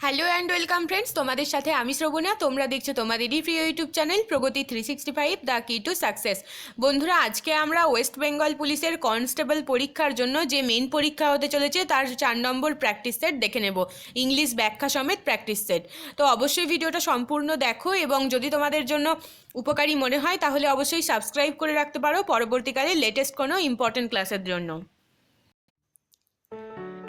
Hello and welcome friends তোমাদের সাথে আমি শ্রবণা। তোমরা দেখছ তোমাদেরই প্রিয় YouTube channel Pragati three sixty five the key to success বন্ধুরা, আজকে আমরা ওয়েস্ট বেঙ্গল পুলিশের কনস্টেবল পরীক্ষার জন্য যে মেন পরীক্ষা হতে চলেছে, তার চার নম্বর প্র্যাকটিস সেট দেখে নেব। ইংলিশ ব্যাখ্যা সমেত প্র্যাকটিস সেট তো অবশ্যই ভিডিওটা সম্পূর্ণ দেখো এবং যদি তোমাদের জন্য উপকারী মনে হয়, তাহলে অবশ্যই সাবস্ক্রাইব করে রাখতে পারো। পরবর্তীকালে লেটেস্ট কোনো ইম্পর্টেন্ট ক্লাসের জন্য।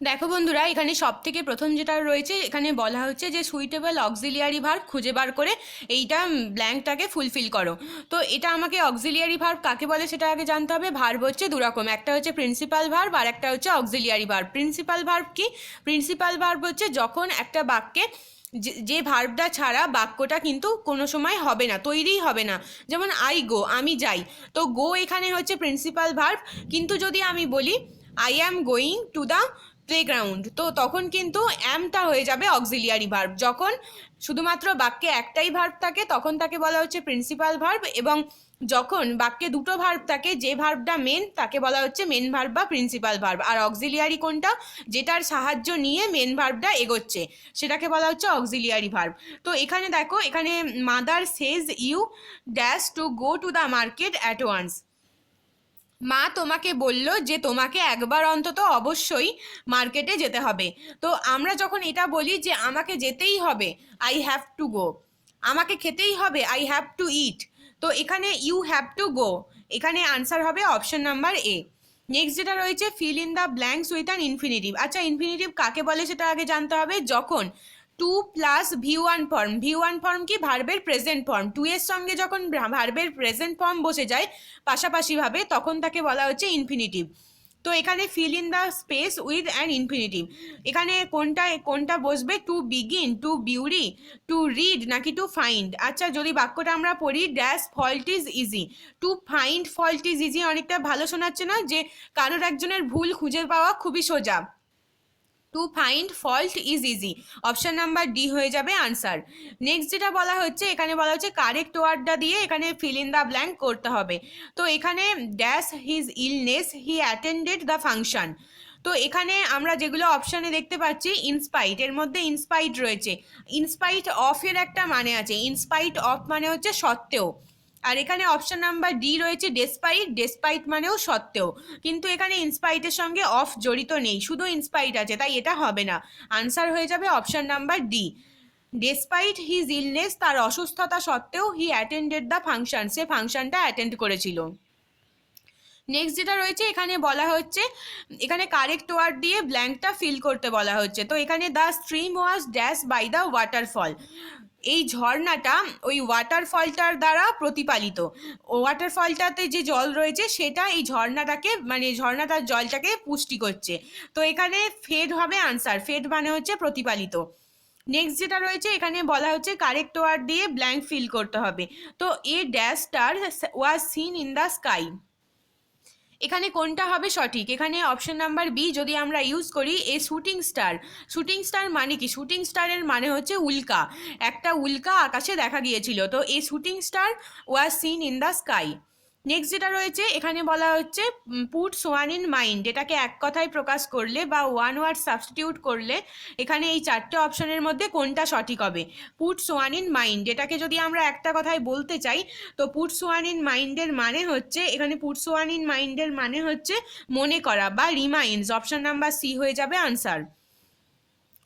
দেখো বন্ধুরা, এখানে সব থেকে প্রথম যেটা রয়েছে, এখানে বলা হচ্ছে যে সুইটেবল অক্সিলিয়ারি ভার্ব খুঁজে বার করে এইটা ব্ল্যাঙ্কটাকে ফুলফিল করো। তো এটা আমাকে অক্সিলিয়ারি ভার্ব কাকে বলে সেটা আগে জানতে হবে? ভার্ব হচ্ছে দুরকম, একটা হচ্ছে প্রিন্সিপাল ভার্ব আর একটা হচ্ছে অক্সিলিয়ারি ভার্ব প্রিন্সিপাল ভার্ব কি? প্রিন্সিপাল ভার্ব হচ্ছে যখন একটা বাক্যে যে- ভার্বটা ছাড়া বাক্যটা কিন্তু কোনো সময় হবে না তৈরিই হবে না। যেমন আই গো আমি যাই। তো গো এখানে হচ্ছে প্রিন্সিপাল ভার্ব কিন্তু যদি আমি বলি I am going to the playground তো তখন কিন্তু অ্যামটা হয়ে যাবে অক্সিলিয়ারি ভার্ব যখন শুধুমাত্র বাক্যে একটাই ভার্ব থাকে, তখন তাকে বলা হচ্ছে প্রিন্সিপাল ভার্ব এবং যখন বাক্যে দুটো ভার্ব থাকে, যে ভার্বটা মেন তাকে বলা হচ্ছে মেন ভার্ব বা প্রিন্সিপাল ভার্ব আর অক্সিলিয়ারি কোনটা? যেটার সাহায্য নিয়ে মেন ভার্বটা এগোচ্ছে, সেটাকে বলা হচ্ছে অক্সিলিয়ারি ভার্ব তো এখানে দেখো, এখানে mother says you dash to go to the market at once মা তোমাকে বলল যে তোমাকে একবার অন্তত অবশ্যই মার্কেটে যেতে হবে। তো আমরা যখন এটা বলি যে আমাকে যেতেই হবে আই হ্যাভ টু গো আমাকে খেতেই হবে আই হ্যাভ টু ইট তো এখানে ইউ হ্যাভ টু গো এখানে আনসার হবে অপশন নাম্বার এ নেক্সট যেটা রয়েছে fill in the blanks with an infinitive আচ্ছা ইনফিনিটিভ কাকে বলে সেটা আগে জানতে হবে? যখন to plus V one form V one form কি ভার্বের প্রেজেন্ট ফর্ম টু এর সঙ্গে যখন ভার্বের প্রেজেন্ট ফর্ম বসে যায় পাশাপাশিভাবে তখন তাকে বলা হচ্ছে ইনফিনিটিভ তো এখানে fill in the space with an infinitive এখানে কোনটা কোনটা বসবে? To begin to bury to read নাকি টু ফাইন্ড আচ্ছা যদি বাক্যটা আমরা পড়ি dash fault is easy to find fault is easy অনেকটা ভালো শোনাচ্ছে না যে কারোর একজনের ভুল খুঁজে পাওয়া খুবই সোজা। To find fault is easy option number D হয়ে যাবে আনসার নেক্সট যেটা বলা হচ্ছে, এখানে বলা হচ্ছে কারেক্ট ওয়ার্ডটা দিয়ে এখানে ফিল ইন দ্য ব্ল্যাঙ্ক করতে হবে। তো এখানে dash his illness he attended the function তো এখানে আমরা যেগুলো অপশানে দেখতে পাচ্ছি ইনস্পাইট এর মধ্যে ইনস্পাইট রয়েছে। ইনস্পাইট অফের একটা মানে আছে। ইনস্পাইট অফ মানে হচ্ছে সত্ত্বেও। আর এখানে অপশন নাম্বার ডি রয়েছে ডেসপাইট ডেসপাইট মানেও সত্ত্বেও। কিন্তু এখানে ইনস্পাইটের সঙ্গে অফ জড়িত নেই, শুধু ইনস্পাইট আছে, তাই এটা হবে না। আনসার হয়ে যাবে option number D despite his illness তার অসুস্থতা সত্ত্বেও হি অ্যাটেন্ডেড দ্য ফাংশন সে ফাংশনটা অ্যাটেন্ড করেছিল। নেক্সট যেটা রয়েছে, এখানে বলা হচ্ছে, এখানে কারেক্ট ওয়ার্ড দিয়ে ব্ল্যাঙ্কটা ফিল করতে বলা হচ্ছে। তো এখানে the stream was dash by the waterfall এই ঝর্ণাটা ওই ওয়াটারফলটার দ্বারা প্রতিপালিত। ওয়াটারফলটাতে যে জল রয়েছে, সেটা এই ঝর্ণাটাকে মানে ঝর্ণাটার জলটাকে পুষ্টি করছে। তো এখানে ফেড হবে আনসার ফেড মানে হচ্ছে প্রতিপালিত। নেক্সট যেটা রয়েছে, এখানে বলা হচ্ছে কারেক্ট ওয়ার্ড দিয়ে ব্ল্যাঙ্ক ফিল করতে হবে। তো a ড্যাশটার was seen in the sky এখানে কোনটা হবে সঠিক? এখানে অপশন নাম্বার বি যদি আমরা ইউজ করি, a shooting star shooting star মানে কি? শুটিং স্টারের মানে হচ্ছে উল্কা। একটা উল্কা আকাশে দেখা গিয়েছিল। তো a shooting star was seen in the sky next যেটা রয়েছে, এখানে বলা হচ্ছে পুট সোয়ান ইন মাইন্ড এটাকে এক কথায় প্রকাশ করলে বা ওয়ান ওয়ার্ড সাবস্টিটিউট করলে এখানে এই চারটে অপশনের মধ্যে কোনটা সঠিক হবে? পুট সোয়ান ইন মাইন্ড এটাকে যদি আমরা একটা কথায় বলতে চাই, তো পুট সোয়ান ইন মাইন্ডের মানে হচ্ছে, এখানে পুট সোয়ান ইন মাইন্ডের মানে হচ্ছে মনে করা বা রিমাইন্ডস অপশন নাম্বার সি হয়ে যাবে আনসার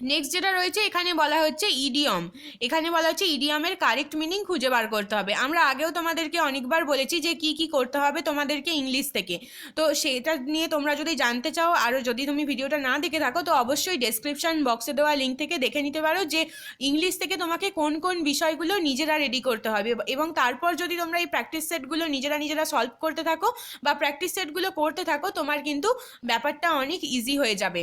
নেক্সট যেটা রয়েছে, এখানে বলা হচ্ছে ইডিয়ম এখানে বলা হচ্ছে ইডিয়মের কারেক্ট মিনিং খুঁজে বার করতে হবে। আমরা আগেও তোমাদেরকে অনেকবার বলেছি যে কি কি করতে হবে তোমাদেরকে ইংলিশ থেকে। তো সেটা নিয়ে তোমরা যদি জানতে চাও, আরও যদি তুমি ভিডিওটা না দেখে থাকো, তো অবশ্যই ডেসক্রিপশন বক্সে দেওয়া লিঙ্ক থেকে দেখে নিতে পারো যে ইংলিশ থেকে তোমাকে কোন কোন বিষয়গুলো নিজেরা রেডি করতে হবে। এবং তারপর যদি তোমরা এই প্র্যাকটিস সেটগুলো নিজেরা নিজেরা সলভ করতে থাকো বা প্র্যাকটিস সেটগুলো করতে থাকো, তোমার কিন্তু ব্যাপারটা অনেক ইজি হয়ে যাবে।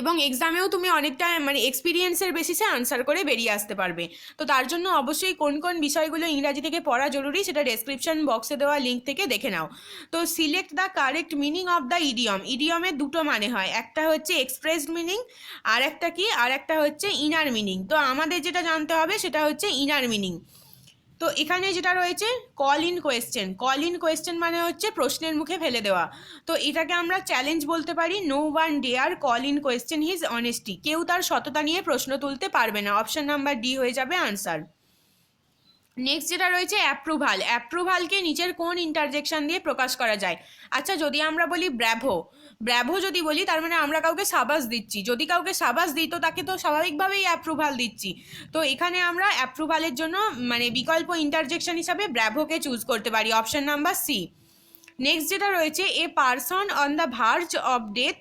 এবং এক্সামেও তুমি অনেকটা মানে এক্সপিরিয়েন্সের বেসিসে আনসার করে বেরিয়ে আসতে পারবে। তো তার জন্য অবশ্যই কোন কোন বিষয়গুলো ইংরাজি থেকে পড়া জরুরি সেটা ডেসক্রিপশন বক্সে দেওয়া লিঙ্ক থেকে দেখে নাও। তো select the correct meaning of the idiom ইডিয়মের দুটো মানে হয়। একটা হচ্ছে এক্সপ্রেসড মিনিং আর একটা কি? আর একটা হচ্ছে ইনার মিনিং তো আমাদের যেটা জানতে হবে সেটা হচ্ছে ইনার মিনিং তো এখানে যেটা রয়েছে call in question call in question মানে হচ্ছে প্রশ্নের মুখে ফেলে দেওয়া। তো এটাকে আমরা চ্যালেঞ্জ বলতে পারি। No one dare call in question his honesty কেউ তার সততা নিয়ে প্রশ্ন তুলতে পারবে না। অপশন নাম্বার ডি হয়ে যাবে আনসার নেক্সট যেটা রয়েছে অ্যাপ্রুভাল অ্যাপ্রুভালকে নিচের কোন ইন্টারজেকশন দিয়ে প্রকাশ করা যায়? আচ্ছা যদি আমরা বলি ব্র্যাভো ব্র্যাভো যদি বলি, তার মানে আমরা কাউকে সাবাস দিচ্ছি। যদি কাউকে সাবাস দিই, তো তাকে তো স্বাভাবিকভাবেই অ্যাপ্রুভাল দিচ্ছি। তো এখানে আমরা অ্যাপ্রুভালের জন্য মানে বিকল্প ইন্টারজেকশন হিসাবে ব্র্যাভোকে চুজ করতে পারি অপশন নাম্বার সি নেক্সট যেটা রয়েছে a person on the verge of death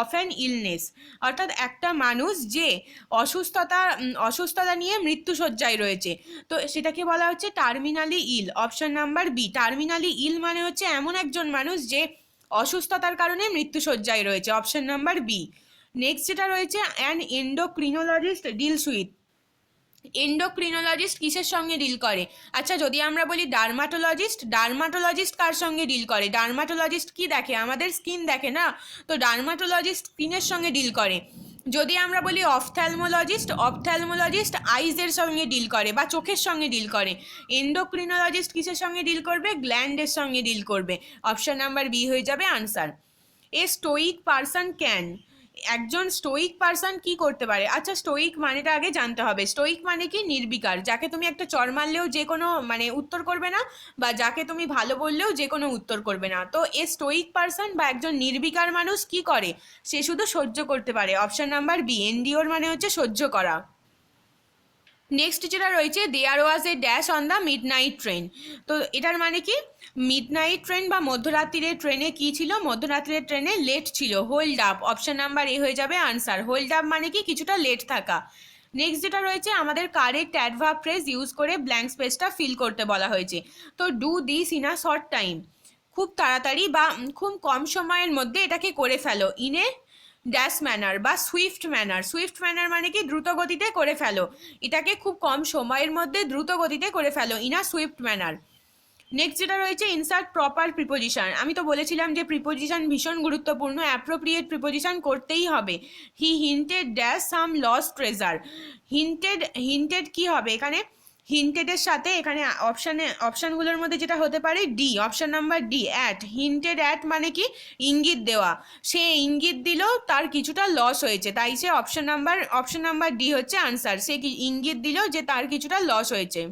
of an illness অর্থাৎ একটা মানুষ যে অসুস্থতা অসুস্থতা নিয়ে মৃত্যুসজ্জায় রয়েছে। তো সেটাকে বলা হচ্ছে terminally ill option number B terminally ill মানে হচ্ছে এমন একজন মানুষ যে অসুস্থতার কারণে মৃত্যুসজ্জায় রয়েছে। অপশন নাম্বার বি নেক্সট যেটা রয়েছে an endocrinologist deal with endocrinologist কিসের সঙ্গে ডিল করে? আচ্ছা যদি আমরা বলি ডার্মাটোলজিস্ট ডার্মাটোলজিস্ট কার সঙ্গে ডিল করে? ডার্মাটোলজিস্ট কি দেখে? আমাদের স্কিন দেখে না? তো ডার্মাটোলজিস্ট স্কিনের সঙ্গে ডিল করে। যদি আমরা বলি অফথ্যালমোলজিস্ট অফথ্যালমোলজিস্ট আইজের সঙ্গে ডিল করে বা চোখের সঙ্গে ডিল করে। এন্ডোক্রিনোলজিস্ট কিসের সঙ্গে ডিল করবে? গ্ল্যান্ডের সঙ্গে ডিল করবে। অপশান নাম্বার বি হয়ে যাবে answer a stoic person can একজন স্টোইক পার্সন কি করতে পারে? আচ্ছা স্টোইক মানেটা আগে জানতে হবে। স্টোইক মানে কি? নির্বিকার। যাকে তুমি একটা চর মারলেও যে কোনো মানে উত্তর করবে না, বা যাকে তুমি ভালো বললেও যে কোনো উত্তর করবে না। তো এ স্টোইক পার্সন বা একজন নির্বিকার মানুষ কি করে? সে শুধু সহ্য করতে পারে। অপশন নাম্বার বি এনডিওর মানে হচ্ছে সহ্য করা। নেক্সট যেটা রয়েছে there was a dash on the midnight train তো এটার মানে কি? মিড নাইট ট্রেন বা মধ্যরাত্রিরের ট্রেনে কি ছিল? মধ্যরাত্রির ট্রেনে লেট ছিল। Hold up option number A হয়ে যাবে আনসার হোল্ড আপ মানে কি? কিছুটা লেট থাকা। নেক্সট যেটা রয়েছে, আমাদের কারেক্ট অ্যাডভার্ব ফ্রেজ ইউজ করে ব্ল্যাঙ্ক স্পেসটা ফিল করতে বলা হয়েছে। তো do this in a short time খুব তাড়াতাড়ি বা খুব কম সময়ের মধ্যে এটাকে করে ফেলো। ইনে ড্যাশ ম্যানার বা সুইফট ম্যানার। সুইফট ম্যানার মানে কি? দ্রুত গতিতে করে ফেলো। এটাকে খুব কম সময়ের মধ্যে দ্রুত গতিতে করে ফেলো in a swift manner. Next যেটা রয়েছে ইনসার্ট প্রপার প্রিপোজিশন আমি তো বলেছিলাম যে প্রিপোজিশন ভীষণ গুরুত্বপূর্ণ অ্যাপ্রোপ্রিয়েট প্রিপোজিশন করতেই হবে। He hinted dash some lost treasure hinted hinted কি হবে এখানে? হিন্টেডের সাথে এখানে অপশানে অপশানগুলোর মধ্যে যেটা হতে পারে D option number D at hinted at মানে কি? ইঙ্গিত দেওয়া। সে ইঙ্গিত দিল তার কিছুটা লস হয়েছে। তাই সে option number option number D হচ্ছে আনসার সে ইঙ্গিত দিল যে তার কিছুটা লস হয়েছে।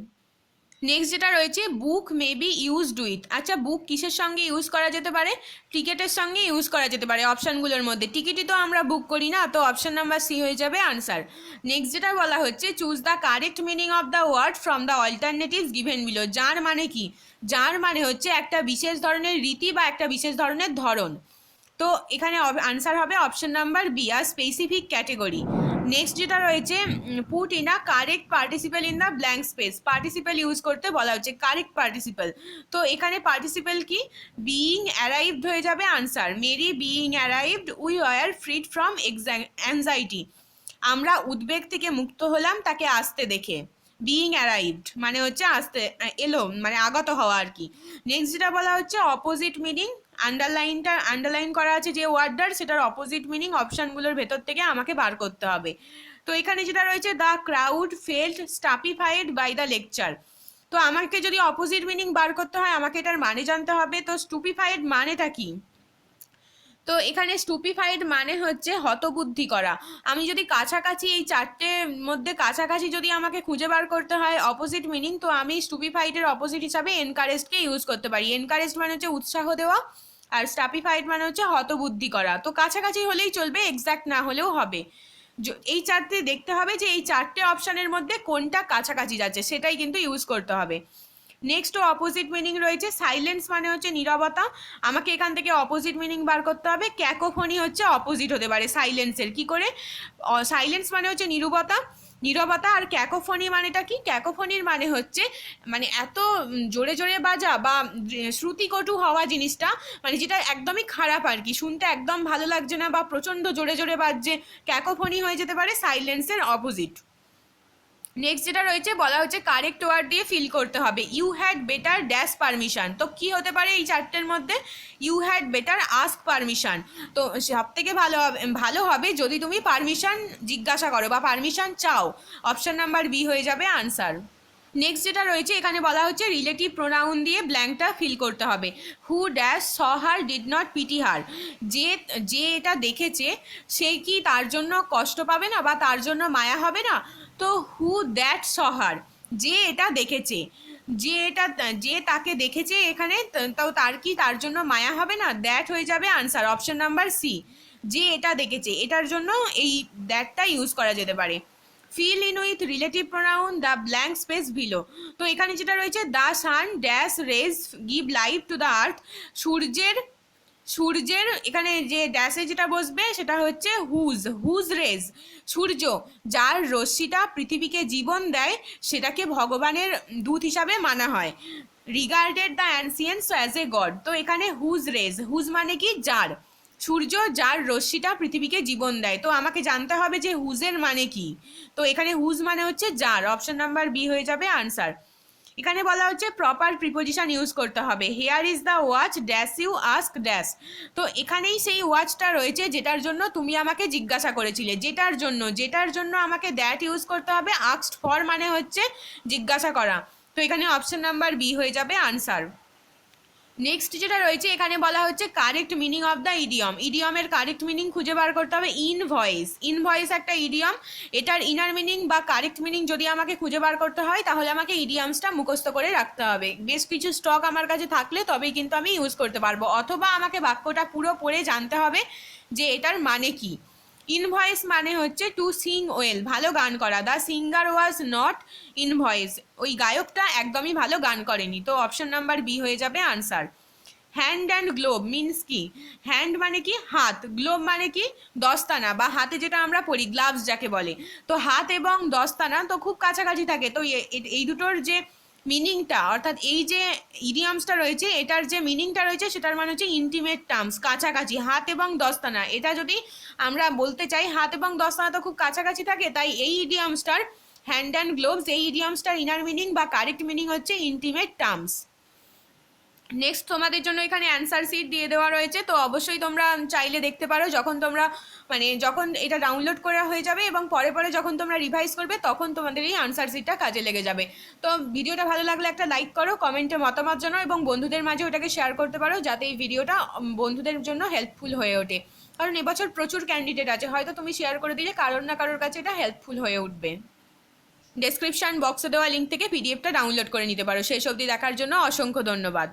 নেক্সট যেটা রয়েছে book may be used with আচ্ছা বুক কিসের সঙ্গে ইউজ করা যেতে পারে? টিকেটের সঙ্গে ইউজ করা যেতে পারে অপশানগুলোর মধ্যে। টিকিটই তো আমরা বুক করি না, তো অপশান নাম্বার সি হয়ে যাবে আনসার নেক্সট যেটা বলা হচ্ছে choose the correct meaning of the word from the alternatives given below যার মানে কি? যার মানে হচ্ছে একটা বিশেষ ধরনের রীতি বা একটা বিশেষ ধরনের ধরন। তো এখানে আনসার হবে অপশন নাম্বার বি আর স্পেসিফিক ক্যাটেগরি নেক্সট যেটা রয়েছে put in a correct participle in the blank space participle use করতে বলা হচ্ছে কারেক্ট পার্টিসিপেল তো এখানে পার্টিসিপেল কি? বিইং অ্যারাইভড হয়ে যাবে answer Mary being arrived we are freed from anxiety আমরা উদ্বেগ থেকে মুক্ত হলাম, তাকে আসতে দেখে। বিইং অ্যারাইভড মানে হচ্ছে আসতে এলো মানে আগত হওয়া আর কি। নেক্সট যেটা বলা হচ্ছে অপোজিট মিনিং আন্ডারলাইনটা আন্ডারলাইন করা আছে যে ওয়ার্ডটার সেটার অপোজিট মিনিং অপশানগুলোর ভেতর থেকে আমাকে বার করতে হবে। তো এখানে যেটা রয়েছে the crowd felt stupefied by the lecture তো আমাকে যদি অপোজিট মিনিং বার করতে হয়, আমাকে এটার মানে জানতে হবে। তো স্টুপিফাইড মানেটা কি? তো এখানে স্টুপিফাইড মানে হচ্ছে হতবুদ্ধি করা। আমি যদি কাছাকাছি, এই চারটে মধ্যে কাছাকাছি যদি আমাকে খুঁজে বার করতে হয় অপোজিট মিনিং তো আমি স্টুপিফাইডের অপোজিট হিসাবে এনকারেজকে ইউজ করতে পারি। এনকারেজ মানে হচ্ছে উৎসাহ দেওয়া। আর স্টাপিফাইড মানে হচ্ছে হতবুদ্ধি করা। তো কাছাকাছি হলেই চলবে এক্স্যাক্ট না হলেও হবে। এই চারটে দেখতে হবে যে এই চারটে অপশানের মধ্যে কোনটা কাছাকাছি যাচ্ছে, সেটাই কিন্তু ইউজ করতে হবে। নেক্সট ও অপোজিট মিনিং রয়েছে সাইলেন্স মানে হচ্ছে নীরবতা। আমাকে এখান থেকে অপোজিট মিনিং বার করতে হবে। ক্যাকোফোনি হচ্ছে অপোজিট হতে পারে সাইলেন্সের কি করে? সাইলেন্স মানে হচ্ছে নীরবতা। নীরবতা আর ক্যাকোফনি মানেটা কি? ক্যাকোফনির মানে হচ্ছে মানে এত জোরে জোরে বাজা বা শ্রুতিকটু হওয়া জিনিসটা মানে যেটা একদমই খারাপ আর কি। শুনতে একদম ভালো লাগছে না বা প্রচণ্ড জোরে জোরে বাজছে, ক্যাকোফনি হয়ে যেতে পারে সাইলেন্সের অপোজিট। নেক্সট যেটা রয়েছে, বলা হচ্ছে কারেক্ট ওয়ার্ড দিয়ে ফিল করতে হবে। You had better dash permission তো কি হতে পারে এই চারটের মধ্যে? You had better ask permission তো সব থেকে ভালো হবে ভালো হবে যদি তুমি পারমিশন জিজ্ঞাসা করো বা পারমিশন চাও। অপশন নাম্বার বি হয়ে যাবে আনসার নেক্সট যেটা রয়েছে, এখানে বলা হচ্ছে রিলেটিভ প্রোনাউন দিয়ে ব্ল্যাঙ্কটা ফিল করতে হবে। Who dash saw her did not pity her যে যে এটা দেখেছে, সে কি তার জন্য কষ্ট পাবে না বা তার জন্য মায়া হবে না? তো হু দ্যাট সহার? যে এটা দেখেছে। যে এটা, যে তাকে দেখেছে এখানে, ত- তার কি তার জন্য মায়া হবে না? দ্যাট হয়ে যাবে আনসার অপশন নাম্বার সি যে এটা দেখেছে, এটার জন্য এই দ্যাটটা ইউজ করা যেতে পারে। Fill in with relative pronoun the blank space below তো এখানে যেটা রয়েছে the sun dash rays give life to the earth সূর্যের সূর্যের এখানে যে ড্যাশে যেটা বসবে সেটা হচ্ছে হুজ হুজ রেজ সূর্য, যার রশ্মিটা পৃথিবীকে জীবন দেয়, সেটাকে ভগবানের দূত হিসাবে মানা হয়। Regarded the ancients as a god তো এখানে হুজ রেজ হুজ মানে কি? যার। সূর্য, যার রশ্মিটা পৃথিবীকে জীবন দেয়। তো আমাকে জানতে হবে যে হুজের মানে কি? তো এখানে হুজ মানে হচ্ছে যার। অপশন নাম্বার বি হয়ে যাবে আনসার এখানে বলা হচ্ছে প্রপার প্রিপোজিশন ইউজ করতে হবে। Here is the watch dash you ask dash তো এখানেই সেই ওয়াচটা রয়েছে, যেটার জন্য তুমি আমাকে জিজ্ঞাসা করেছিলে। যেটার জন্য যেটার জন্য আমাকে দ্যাট ইউজ করতে হবে আস্কড ফর মানে হচ্ছে জিজ্ঞাসা করা। তো এখানে অপশন নাম্বার বি হয়ে যাবে আনসার নেক্সট যেটা রয়েছে, এখানে বলা হচ্ছে correct meaning of the idiom ইডিয়মের correct meaning খুঁজে বার করতে হবে ইন ভয়েস ইন ভয়েস একটা ইডিয়ম এটার ইনার মিনিং বা কারেক্ট মিনিং যদি আমাকে খুঁজে বার করতে হয়, তাহলে আমাকে ইডিয়মসটা মুখস্থ করে রাখতে হবে। বেশ কিছু স্টক আমার কাছে থাকলে তবেই কিন্তু আমি ইউজ করতে পারব। অথবা আমাকে বাক্যটা পুরো পড়ে জানতে হবে যে এটার মানে কি। ইনভয়েস মানে হচ্ছে টু সিং ওয়েল ভালো গান করা। The singer was not in voice ওই গায়কটা একদমই ভালো গান করেনি। তো অপশন নাম্বার বি হয়ে যাবে answer hand and glove means কি? হ্যান্ড মানে কি? হাত। গ্লোভ মানে কি? দস্তানা বা হাতে যেটা আমরা পরি গ্লাভস যাকে বলে। তো হাত এবং দস্তানা তো খুব কাছাকাছি থাকে। তো এই দুটোর যে মিনিংটা অর্থাৎ এই যে ইডিয়ামসটা রয়েছে, এটার যে মিনিংটা রয়েছে, সেটার মানে হচ্ছে ইন্টিমেট টার্মস কাছাকাছি, হাত এবং দস্তানা। এটা যদি আমরা বলতে চাই, হাত এবং দস্তানা তো খুব কাছাকাছি থাকে, তাই এই ইডিয়ামসটার হ্যান্ড অ্যান্ড গ্লোভস এই ইডিয়ামসটার ইনার মিনিং বা কারেক্ট মিনিং হচ্ছে ইন্টিমেট টার্মস নেক্সট তোমাদের জন্য এখানে অ্যান্সার সিট দিয়ে দেওয়া রয়েছে। তো অবশ্যই তোমরা চাইলে দেখতে পারো যখন তোমরা মানে যখন এটা ডাউনলোড করা হয়ে যাবে এবং পরে পরে যখন তোমরা রিভাইজ করবে, তখন তোমাদের এই আনসার সিটটা কাজে লেগে যাবে। তো ভিডিওটা ভালো লাগলে একটা লাইক করো কমেন্টে মতামত জানাও এবং বন্ধুদের মাঝে ওটাকে শেয়ার করতে পারো যাতে এই ভিডিওটা বন্ধুদের জন্য হেল্পফুল হয়ে ওঠে। কারণ এবছর প্রচুর ক্যান্ডিডেট আছে, হয়তো তুমি শেয়ার করে দিলে কারোর না কারোর কাছে এটা হেল্পফুল হয়ে উঠবে। ডেসক্রিপশন বক্সে দেওয়া লিঙ্ক থেকে পিডিএফটা ডাউনলোড করে নিতে পারো। শেষ অবধি দেখার জন্য অসংখ্য ধন্যবাদ।